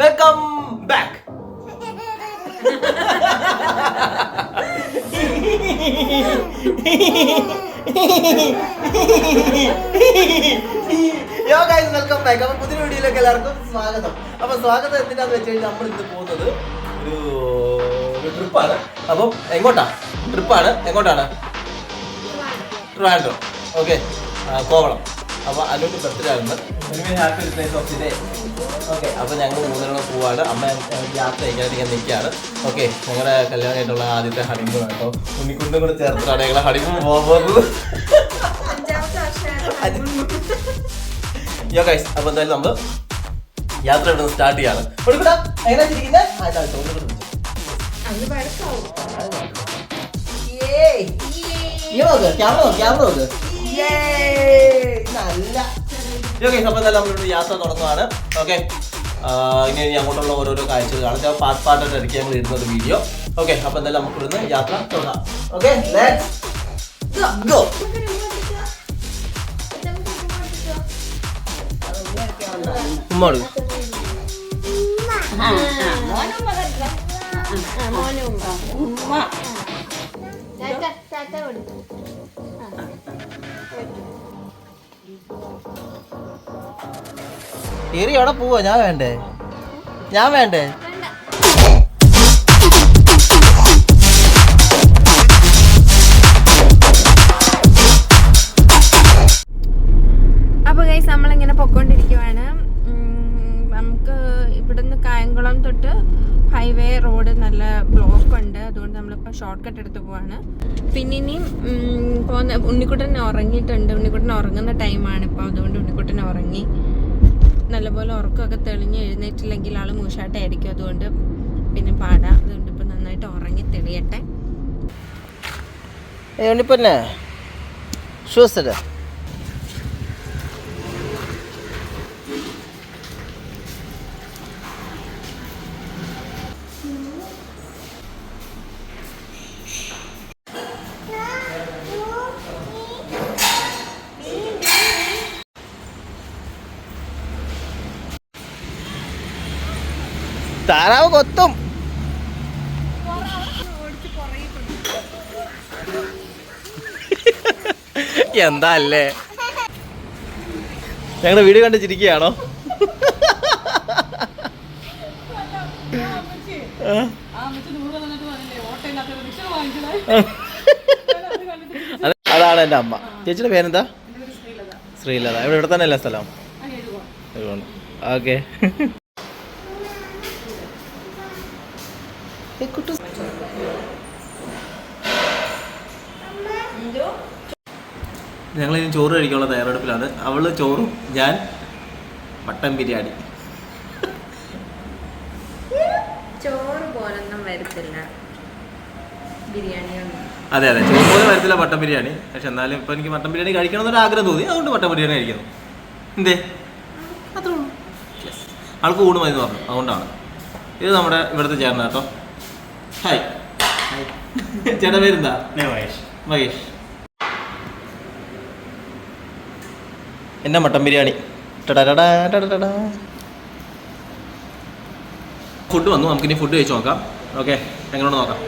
Welcome back yo guys welcome back അപ്പൊ പുതിയ വീഡിയോയിലേക്ക് എല്ലാവർക്കും സ്വാഗതം. അപ്പൊ സ്വാഗതം എന്തിനാന്ന് വെച്ച് കഴിഞ്ഞാൽ നമ്മൾ ഇന്ന് പോകുന്നത് ഒരു ട്രിപ്പാണ് അപ്പം എങ്ങോട്ടാ? ട്രിപ്പാണ് എങ്ങോട്ടാണ്? ട്രിവാൻഡ്രോ. ഓക്കെ കോവളം. അപ്പൊ അല്ലോട്ട് ബർത്ത്ഡേ ആണ് happy replace of the day okay അപ്പോൾ ഞങ്ങൾ മൂന്നെണ്ണം പോവാണ്. അമ്മ യാത്ര ചെയ്യാതിരിക്കാൻ നിൽക്കുകയാണ് ഓക്കെ ഞങ്ങളുടെ കല്യാണമായിട്ടുള്ള ആദ്യത്തെ ഹണിമൂൺ കേട്ടോ ഉണ്ണിക്കുണ്ടും കൂടെ ചേർത്തിട്ടാണ് ഞങ്ങളെ ഹണിമൂൺ പോകുന്നത് യോ ഗൈസ് അപ്പോൾ എന്തായാലും നമ്മൾ യാത്ര ഇവിടെ സ്റ്റാർട്ട് ചെയ്യാണ്. Camera camera. നല്ല യോ ഗൈസ് അപ്പൊ എന്തായാലും നമ്മളിവിടെ യാത്ര തുടങ്ങുവാണ് ഓക്കെ ഇനി ഇനി അങ്ങോട്ടുള്ള ഓരോരോ കാഴ്ചകൾ കാണാം പാർട്ട് പാർട്ടായിട്ട് ഇടയ്ക്ക് ഞങ്ങൾ ഇടുന്ന ഒരു വീഡിയോ ഓക്കെ അപ്പൊ എന്തായാലും നമുക്ക് ഇവിടുന്ന് യാത്ര തുടങ്ങാം ഓക്കെ ഗോ ഉമ്മോട് ഏറി അവിടെ പോവാ ഞാൻ വേണ്ടേ? ഞാൻ വേണ്ടേ? നമുക്ക് കായംകുളം തൊട്ട് ഹൈവേ റോഡ് നല്ല ബ്ലോക്ക് ഉണ്ട്. അതുകൊണ്ട് ഷോർട്ട് കട്ട് എടുത്ത് പോവാണ്. പിന്നെ ഇനിയും ഉം, പോകുന്ന ഉണ്ണിക്കുട്ടൻ ഉറങ്ങിയിട്ടുണ്ട്. ഉണ്ണിക്കുട്ടൻ ഉറങ്ങുന്ന ടൈമാണ് ഇപ്പോൾ അതുകൊണ്ട് ഉണ്ണിക്കുട്ടൻ ഉറങ്ങി. നല്ലപോലെ ഉറക്കമൊക്കെ തെളിഞ്ഞ് എഴുന്നേറ്റില്ലെങ്കിൽ ആൾ മൂശാട്ടായിരിക്കും അതുകൊണ്ട് പിന്നെ പാടാം. അതുകൊണ്ട് ഇപ്പം നന്നായിട്ട് ഉറങ്ങി തെളിയട്ടെ. ഉണ്ണിപ്പന്നെ ഷൂസ് ഇടാ. താറാവ് കൊത്തും. എന്താ അല്ലേ? ഞങ്ങളുടെ വീഡിയോ കണ്ട് ചിരിക്കുകയാണോ അതാണ് എന്റെ അമ്മ. ചേച്ചിയുടെ പേരെന്താ? ശ്രീലത. ഇവിടെ ഇവിടെ തന്നെ അല്ല സ്ഥലം ഓക്കെ. ഞങ്ങൾ ഇനി ചോറ് കഴിക്കാനുള്ള തയ്യാറെടുപ്പിലാണ്. അവൾ ചോറും ഞാൻ മട്ടൻ ബിരിയാണി. ചോറ് പോലൊന്നും വരത്തില്ല. ബിരിയാണിയൊന്നും അതെ അതെ. ചോറ് പോലെ വരത്തില്ല മട്ടൻ ബിരിയാണി. പക്ഷെ എന്നാലും ഇപ്പൊ എനിക്ക് മട്ടൻ ബിരിയാണി കഴിക്കണം എന്നൊരു ആഗ്രഹം തോന്നി. അതുകൊണ്ട് മട്ടൻ ബിരിയാണി കഴിക്കുന്നു. എന്തേ? അത്രേ ഉള്ളൂ. ആൾക്ക് ഊണ് മതി എന്ന് പറഞ്ഞു. അതുകൊണ്ടാണ്. ഇത് നമ്മുടെ ഇവിടുത്തെ ചേർന്ന കേട്ടോ. ഹായ് ചേട്ടൻ പേരെന്താ മഹേഷ്. മഹേഷ്. എന്നാ മട്ടൻ ബിരിയാണി? ഫുഡ് വന്നു. നമുക്കിനി ഫുഡ് കഴിച്ചു നോക്കാം. ഓക്കെ എങ്ങനെയാണ് നോക്കാം.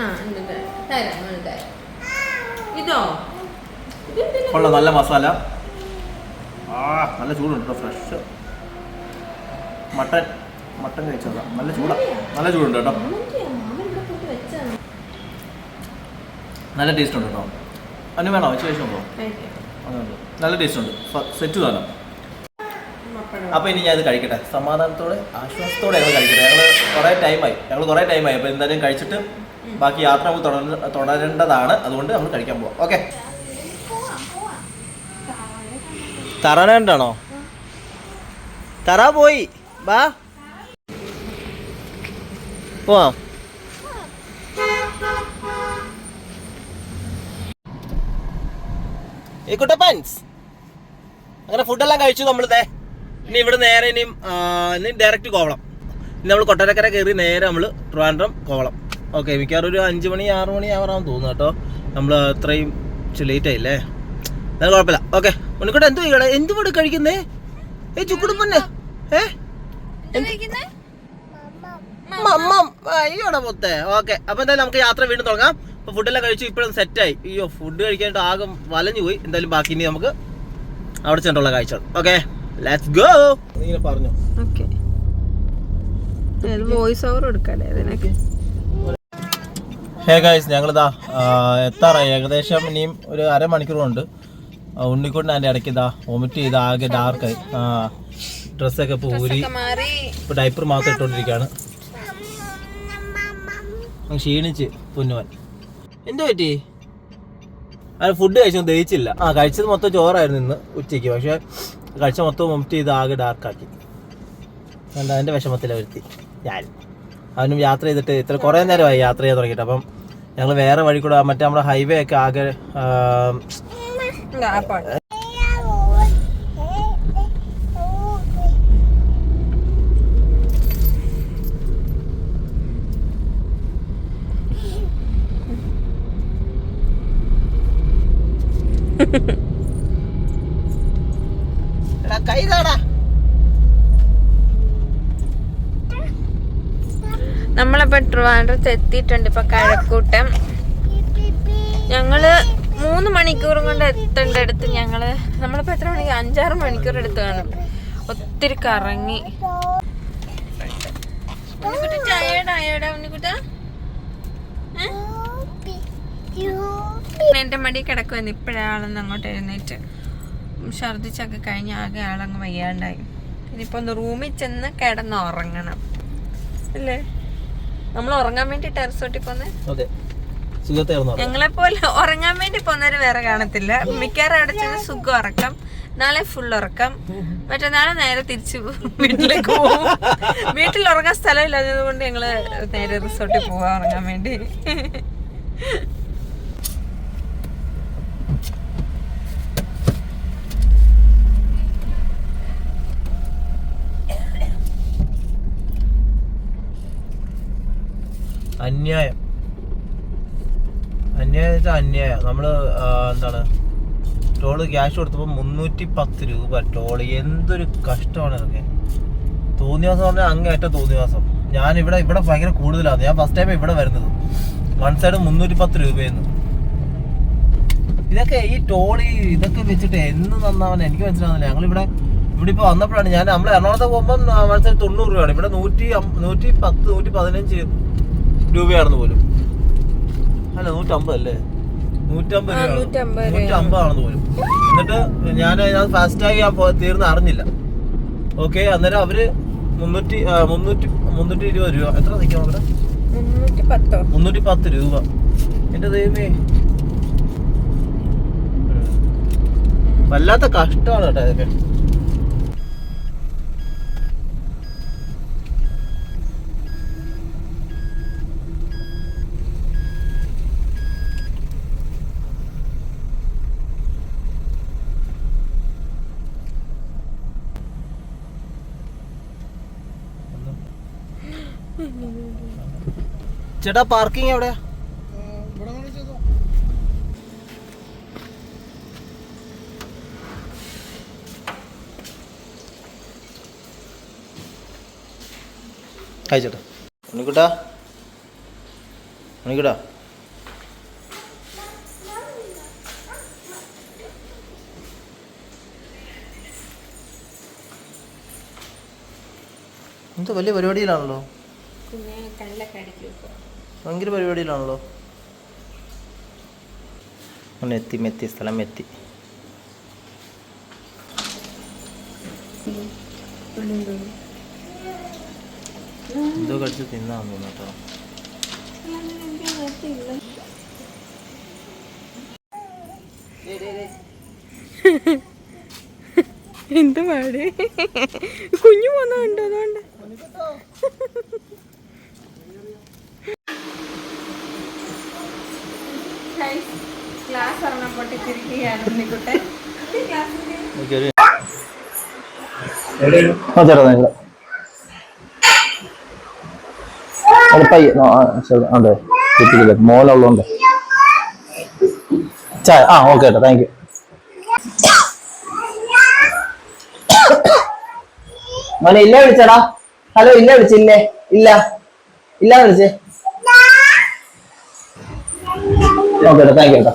ആ ഉണ്ട് തരാം. തരാം ഉണ്ട് തരാം. ഇതോ? കൊള്ളാം. നല്ല മസാല. ആ നല്ല ചൂടുണ്ട് ഫ്രഷ് മട്ടൻ മട്ടൻ കഴിച്ചത് നല്ല ചൂടാ. നല്ല ചൂടുണ്ട് കേട്ടോ. നല്ല ടേസ്റ്റ് ഉണ്ട് കേട്ടോ. അതിന് വേണോ? ഉച്ച കഴിച്ചു നോക്കോ അതുണ്ട് നല്ല ടേസ്റ്റ് ഉണ്ട്. സെറ്റ് തന്നെ അപ്പോൾ ഇനി ഞാൻ ഇത് കഴിക്കട്ടെ. സമാധാനത്തോടെ ആശ്വാസത്തോടെ ഞങ്ങൾ കഴിക്കട്ടെ. ഞങ്ങൾ കുറേ ടൈമായി ഞങ്ങൾ കുറേ ടൈമായി അപ്പോൾ എന്തായാലും കഴിച്ചിട്ട് ബാക്കി യാത്ര നമുക്ക് തുടരേണ്ടതാണ്. അതുകൊണ്ട് നമ്മൾ കഴിക്കാൻ പോവാം. ഓക്കെ. തറണുണ്ടാണോ തറ പോയി. ബാ പോവാം. ഈ കുട്ടപ്പൻസ് അങ്ങനെ ഫുഡെല്ലാം കഴിച്ചു നമ്മളിതേ. ഇനി ഇവിടെ നേരെ ഇനിയും ഇനി ഡയറക്റ്റ് കോവളം. ഇനി നമ്മൾ കൊട്ടാരക്കര കയറി നേരെ നമ്മൾ ട്രിവാൻഡ്രം കോവളം. ഓക്കെ മിക്കവാറും ഒരു അഞ്ച് മണി ആറ് മണി ആവാറാന്ന് തോന്നുന്നു കേട്ടോ. നമ്മൾ അത്രയും ലേറ്റ് ആയില്ലേ? എന്നാലും കുഴപ്പമില്ല. ഓക്കെ ഉണ്ണിക്കോട്ടെ എന്ത് എന്ത് ഇവിടെ കഴിക്കുന്നേ? ഏ ചുക്കുടും പൊന്നെ. ഏ? മമ്മം അയ്യോടെ മൊത്തേ. ഓക്കെ. അപ്പൊ എന്തായാലും നമുക്ക് യാത്ര വീണ്ടും തുടങ്ങാം. അപ്പൊ ഫുഡെല്ലാം കഴിച്ചു ഇപ്പോഴും സെറ്റായി അയ്യോ ഫുഡ് കഴിക്കാനായിട്ട് ആകും വലഞ്ഞു പോയി. എന്തായാലും ബാക്കി ഇനി നമുക്ക് അവിടെ ചെന്നിട്ടുള്ള കാഴ്ചകൾ. ഓക്കെ? ലെറ്റ്സ് ഗോ ഇങ്ങനെ പറഞ്ഞു. ഓക്കെ. വോയിസ് ഓവർ കൊടുക്കല്ലേ ഹേ ഗൈസ് ഞങ്ങളിതാ എത്താറായി. ഏകദേശം ഇനിയും ഒരു അരമണിക്കൂറുണ്ട്. ഉണ്ണിക്കൊണ്ട് അതിന്റെ ഇടയ്ക്ക് ഇതാ വൊമിറ്റ് ചെയ്ത് ആകെ ഡാർക്കായി ആ ഡ്രസ്സൊക്കെ ഇപ്പോൾ ഊരി ഇപ്പോൾ ഡൈപ്പർ മാത്രം ഇട്ടുകൊണ്ടിരിക്കുകയാണ് അങ്ങ് ക്ഷീണിച്ച് പൊന്നുവൻ. എന്താ പറ്റി? അത് ഫുഡ് കഴിച്ചു? ദഹിച്ചില്ല. ആ കഴിച്ചത് മൊത്തം ചോറായിരുന്നു ഇന്ന് ഉച്ചയ്ക്ക്. പക്ഷെ കഴിച്ച മൊത്തം വൊമിറ്റ് ചെയ്ത് ആകെ ഡാർക്കാക്കി അല്ല അതിന്റെ വിഷമത്തില വരുത്തി ഞാൻ. അവനും യാത്ര ചെയ്തിട്ട് ഇത്ര കുറേ നേരമായി യാത്ര ചെയ്യാൻ തുടങ്ങിയിട്ട്. അപ്പം ഞങ്ങൾ വേറെ വഴി കൂടെ മറ്റേ നമ്മുടെ ഹൈവേ ഒക്കെ ആകെ ആ, ആ പാട്ട് എടാ, കൈ താടാ നമ്മളിപ്പോ ട്രിവാൻഡ്രത്ത് എത്തിയിട്ടുണ്ട് ഇപ്പൊ കഴക്കൂട്ടം. ഞങ്ങൾ മൂന്ന് മണിക്കൂറും കൊണ്ട് എത്തേണ്ട അടുത്ത് ഞങ്ങൾ നമ്മളിപ്പോ എത്ര മണിക്കൂർ അഞ്ചാറ് മണിക്കൂർ എടുത്ത് കാണും. ഒത്തിരി കറങ്ങി. ഉണ്ണിക്കുട്ടി ആയോടാ ഉണ്ണിക്കുട്ട? എന്റെ മടി കിടക്കുമെന്ന് ഇപ്പോഴാളെന്ന് അങ്ങോട്ട് എഴുന്നേറ്റ്. ഛർദിച്ചൊക്കെ കഴിഞ്ഞ് ആകെ ആളങ്ങ് വയ്യാണ്ടായി. ഇനിയിപ്പോ ഒന്ന് റൂമിൽ ചെന്ന് കിടന്ന് ഉറങ്ങണം. അല്ലേ? നമ്മൾ ഉറങ്ങാൻ വേണ്ടി ടെറസ് തൊട്ടി പോന്നെ? ഞങ്ങളെ പോലെ ഉറങ്ങാൻ വേണ്ടി പോകുന്നവര് വേറെ കാണത്തില്ല. മിക്കവാറും അവിടെ ചെന്ന് സുഖം ഉറക്കം. നാളെ ഫുൾ ഉറക്കം. മറ്റന്നാളെ നേരെ തിരിച്ചു വീട്ടിലേക്ക് പോകും വീട്ടിൽ ഉറങ്ങാൻ സ്ഥലം സ്ഥലമില്ലാത്തത് കൊണ്ട് ഞങ്ങൾ നേരെ റിസോർട്ടിൽ പോവാ ഉറങ്ങാൻ വേണ്ടി. അന്യായം. അന്യായം വെച്ചാൽ അന്യായം. നമ്മൾ എന്താണ് ടോൾ ക്യാഷ് കൊടുത്തപ്പോൾ മുന്നൂറ്റി പത്ത് രൂപ ടോൾ എന്തൊരു കഷ്ടമാണ് ഇതൊക്കെ. തോന്നിയാസം പറഞ്ഞാൽ അങ്ങേറ്റം തോന്നിയാസം ഞാൻ ഇവിടെ ഇവിടെ ഭയങ്കര കൂടുതലാണ്. ഞാൻ ഫസ്റ്റ് ടൈം ഇവിടെ വരുന്നത്. വൺ സൈഡ് മുന്നൂറ്റി പത്ത് രൂപയെന്ന് ഇതൊക്കെ ഈ ടോളി ഇതൊക്കെ വെച്ചിട്ട് എന്ന് നന്നാവാൻ എനിക്ക് മനസ്സിലാവുന്നില്ല. ഞങ്ങളിവിടെ ഇവിടെ ഇപ്പോൾ വന്നപ്പോഴാണ് ഞാൻ നമ്മൾ എറണാകുളത്ത് പോകുമ്പോൾ വൺ സൈഡ് തൊണ്ണൂറ് രൂപയാണ്. ഇവിടെ നൂറ്റി നൂറ്റി പത്ത് നൂറ്റി പതിനഞ്ച് രൂപയാണെന്ന് പോലും. അല്ല നൂറ്റമ്പത് അല്ലേ? നൂറ്റമ്പത് നൂറ്റമ്പതാണെന്ന് പോലും. എന്നിട്ട് ഞാൻ അതിനകത്ത് പോ- തീർന്ന് അറിഞ്ഞില്ല. ഓക്കെ അന്നേരം അവർ മുന്നൂറ്റി മുന്നൂറ്റി മുന്നൂറ്റി ഇരുപത് രൂപ. എത്ര നിൽക്കാം അവിടെ മുന്നൂറ്റി പത്തോ രൂപ. എന്റെ ദൈവമേ. വല്ലാത്ത കഷ്ടമാണ് കേട്ടോ ഇതൊക്കെ. ചേട്ടാ പാർക്കിംഗ് എവിടെയാ? ഹായ് ചേട്ടാ. ഉണ്ണിക്കുട്ടാ? ഉണ്ണിക്കുട്ടാ? എന്ത് വലിയ പരിപാടിയിലാണല്ലോ? പിന്നെ കല്ലൊക്കെ അടിക്കും ഭയങ്കര പരിപാടിയിലാണല്ലോ. അങ്ങനെ എത്തി മെത്തി സ്ഥലം എത്തി എന്തോ കടിച്ച് തിന്നാൻ തോന്നുന്നു കേട്ടോ. എന്ത് പാട്? കുഞ്ഞു പോന്ന കണ്ടോ അതുകൊണ്ട് ഗൈസ് ചായ ആ ഓക്കെ താങ്ക് യു മോനെ ഇല്ല വിളിച്ചടാ. ഹലോ ഇല്ല വിളിച്ചില്ലേ? ഇല്ല. ഇല്ല വിളിച്ചേ. ഓക്കെ താങ്ക് യു കേട്ടോ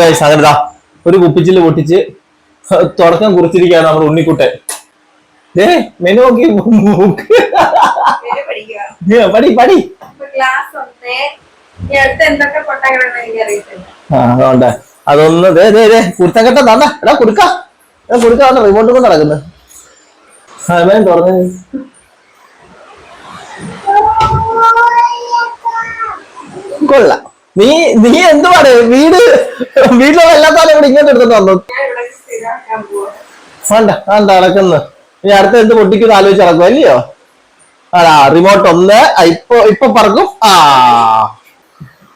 ഗൈസ് അങ്ങനെ ഒരു കുപ്പിച്ചിൽ പൊട്ടിച്ച് തുടക്കം കുറിച്ചിരിക്കുകയാണ് നമ്മുടെ ഉണ്ണിക്കുട്ടൻ. ഏ മെനു നോക്കി പടി പടി. അതുകൊണ്ട് അതൊന്ന് ദേ കുരുത്തക്കെട്ട തന്ന. എടാ കുടുക്ക എടാ കൊടുക്ക റിമോട്ട് കൊണ്ട് നടക്കുന്നത് തുറന്നു. കൊള്ളാം. നീ നീ എന്ത് എന്തുവാണ് വീട് വീട്ടിലുള്ള എല്ലാ സാധനം ഇവിടെ ഇങ്ങോട്ട് എടുത്തിട്ട് വന്നു? വേണ്ട വേണ്ട നടക്കുന്നു ഇനി അടുത്ത എന്ത് പൊട്ടിക്കുന്ന ആലോചിച്ച് നടക്കും അല്ലയോ അതാ റിമോട്ട് ഒന്ന് ഇപ്പൊ ഇപ്പൊ പറക്കും. ആ.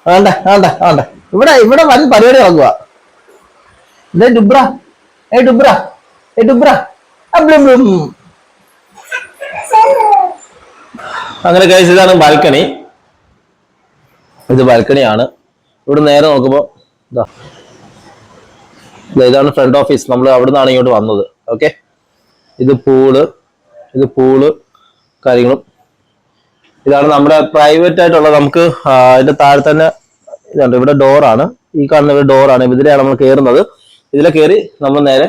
വേണ്ട വേണ്ട വേണ്ട. ഇവിടെ ഇവിടെ വൻ പരിപാടി ഇറങ്ങുക ഇതേ ഡുബ്ര. ഏ ഡുബ്ര. ഏ ഡുബ്ര. അങ്ങനെ കഴിച്ചതാണ് ബാൽക്കണി ഇത് ബാൽക്കണിയാണ് ഇവിടെ നേരെ നോക്കുമ്പോൾ ഇതാ ഇതാണ് ഫ്രണ്ട് ഓഫീസ് നമ്മൾ അവിടെ ഇങ്ങോട്ട് വന്നത്. ഓക്കെ ഇത് പൂൾ ഇത് പൂൾ കാര്യങ്ങളും. ഇതാണ് നമ്മുടെ പ്രൈവറ്റ് ആയിട്ടുള്ള നമുക്ക് അതിന്റെ താഴെ തന്നെ ഇതുണ്ട്. ഇവിടെ ഡോറാണ് ഈ കാണുന്ന ഇവിടെ ഡോറാണ് ഇതിലെയാണ് നമ്മൾ കയറുന്നത് ഇതിലെ കയറി നമ്മൾ നേരെ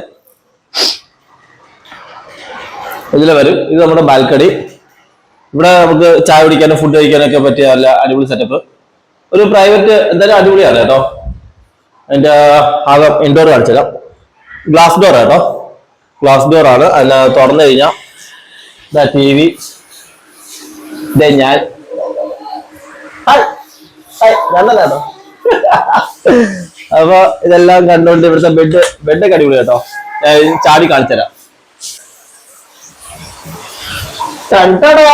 ഇതിലെ വരും. ഇത് നമ്മുടെ ബാൽക്കണി ഇവിടെ നമുക്ക് ചായ കുടിക്കാനും ഫുഡ് കഴിക്കാനൊക്കെ പറ്റിയ നല്ല അടിപൊളി സെറ്റപ്പ് ഒരു പ്രൈവറ്റ് എന്തായാലും അടിപൊളിയാണ് കേട്ടോ. അതിന്റെ ആകെ ഇൻഡോർ കാണിച്ചേക്കാം ഗ്ലാസ് ഡോർ കേട്ടോ. ഗ്ലാസ് ഡോർ ആണ്. അതിന് തുറന്നു കഴിഞ്ഞാൽ ഇതാ ടി വി ഞാൻ. കേട്ടോ. അപ്പൊ ഇതെല്ലാം കണ്ടുകൊണ്ട് ഇവിടുത്തെ ബെഡ് ബെഡൊക്കെ അടിപൊളി കേട്ടോ. ചാടി കാണിച്ചുതരാം. കണ്ടോടാ,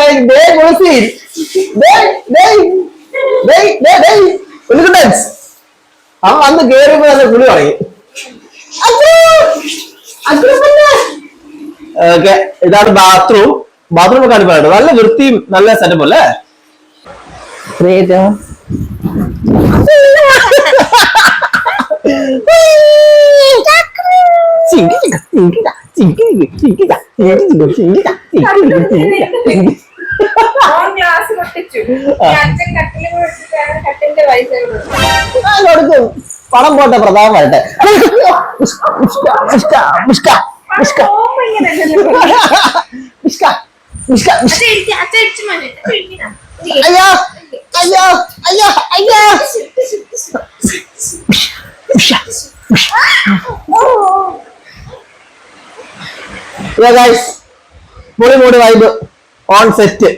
ദേ. ഉണ്ണിക്കുട്ടൻസ്. അവൻ അന്ന് കേറിയപ്പോ അത് പുളി തുടങ്ങി. ഓക്കെ ഇതാണ് ബാത്റൂം ബാത്റൂം ഒക്കെ അനുഭവം നല്ല വൃത്തിയും നല്ല സെറ്റപ്പ് അല്ലേ? ഓൺ ഗ്ലാസ് പൊട്ടിച്ചു. ഈ അച്ഛൻ പൊട്ടിച്ചാണ് കട്ടിന്റെ പൈസ കൊടുക്കും. പണം പോട്ടെ പ്രതാപം വരട്ടെ. അയ്യോ അയ്യോ അയ്യോ അയ്യോ. ഗൈസ് മുടി മൂടി വൈബ്. ഓൺ സെറ്റ്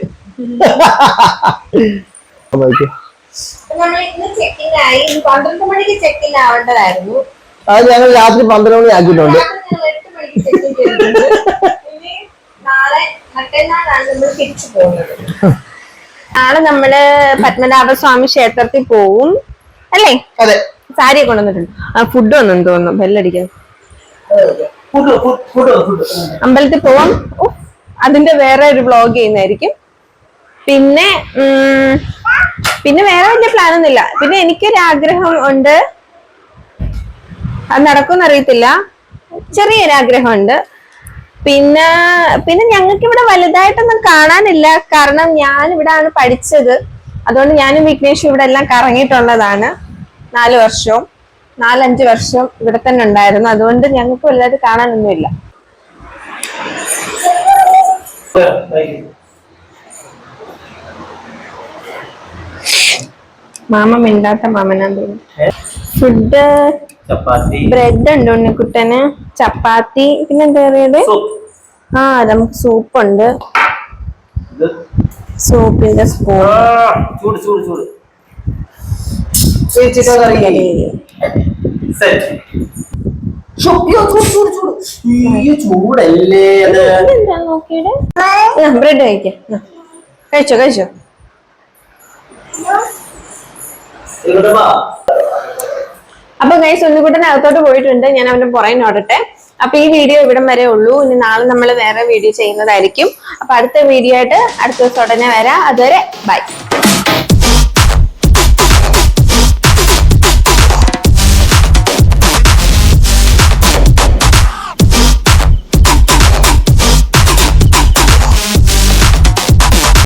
അത് ഞങ്ങൾ രാത്രി പന്ത്രണ്ട് മണി ആക്കിയിട്ടുണ്ട്. നാളെ നമ്മൾ പത്മനാഭസ്വാമി ക്ഷേത്രത്തിൽ പോവും. അല്ലേ? അതെ. സാരി കൊണ്ടുവന്നിട്ടുണ്ട്. ആ ഫുഡ് ഒന്നും തോന്നുന്നു. ബെല്ലടിക്കുന്നു. ഫുഡ് ഫുഡ് ഫുഡ് അമ്പലത്തിൽ പോവാം. ഓ, അതിന്റെ വേറെ ഒരു വ്ളോഗ് ചെയ്യുന്നതായിരിക്കും. പിന്നെ പിന്നെ വേറെ വലിയ പ്ലാൻ ഒന്നുമില്ല. പിന്നെ എനിക്കൊരു ആഗ്രഹം ഉണ്ട്. അത് നടക്കുമെന്ന് അറിയത്തില്ല. ചെറിയൊരു ആഗ്രഹമുണ്ട്. പിന്നെ പിന്നെ ഞങ്ങൾക്ക് ഇവിടെ വലുതായിട്ടൊന്നും കാണാനില്ല. കാരണം ഞാൻ ഇവിടാണ് പഠിച്ചത്. അതുകൊണ്ട് ഞാനും വിഘ്നേഷും ഇവിടെ എല്ലാം കറങ്ങിയിട്ടുള്ളതാണ്. നാല് വർഷവും നാലഞ്ച് വർഷം ഇവിടെ തന്നെ ഉണ്ടായിരുന്നു. അതുകൊണ്ട് ഞങ്ങൾക്ക് വലുതായിട്ട് കാണാനൊന്നുമില്ല. മാമ മിണ്ടാത്ത മാമനാന്ന് തോന്നുന്നു. ഫുഡ് ചപ്പാത്തി. ബ്രെഡ് ഉണ്ട് ഉണ്ണിക്കുട്ടന് ചപ്പാത്തി പിന്നെ എന്താ പറയുന്നത് ആ നമുക്ക് സൂപ്പ് ഉണ്ട് സൂപ്പിന്റെ സ്പൂൺ. ചൂട് ചൂട് ചൂട്. ചൂടല്ലേ ബ്രെഡ് കഴിക്കാം. കഴിച്ചോ. അപ്പൊ ഗൈസ് ഒന്നുകൂട്ടൻ അകത്തോട്ട് പോയിട്ടുണ്ട്. ഞാൻ അവന്റെ പുറകെ നോടട്ടെ. അപ്പൊ ഈ വീഡിയോ ഇവിടം വരെ ഉള്ളൂ. ഇനി നാളെ നമ്മൾ വേറെ വീഡിയോ ചെയ്യുന്നതായിരിക്കും. അപ്പൊ അടുത്ത വീഡിയോ ആയിട്ട് അടുത്ത ദിവസം ഉടനെ വരാം. അതുവരെ ബൈ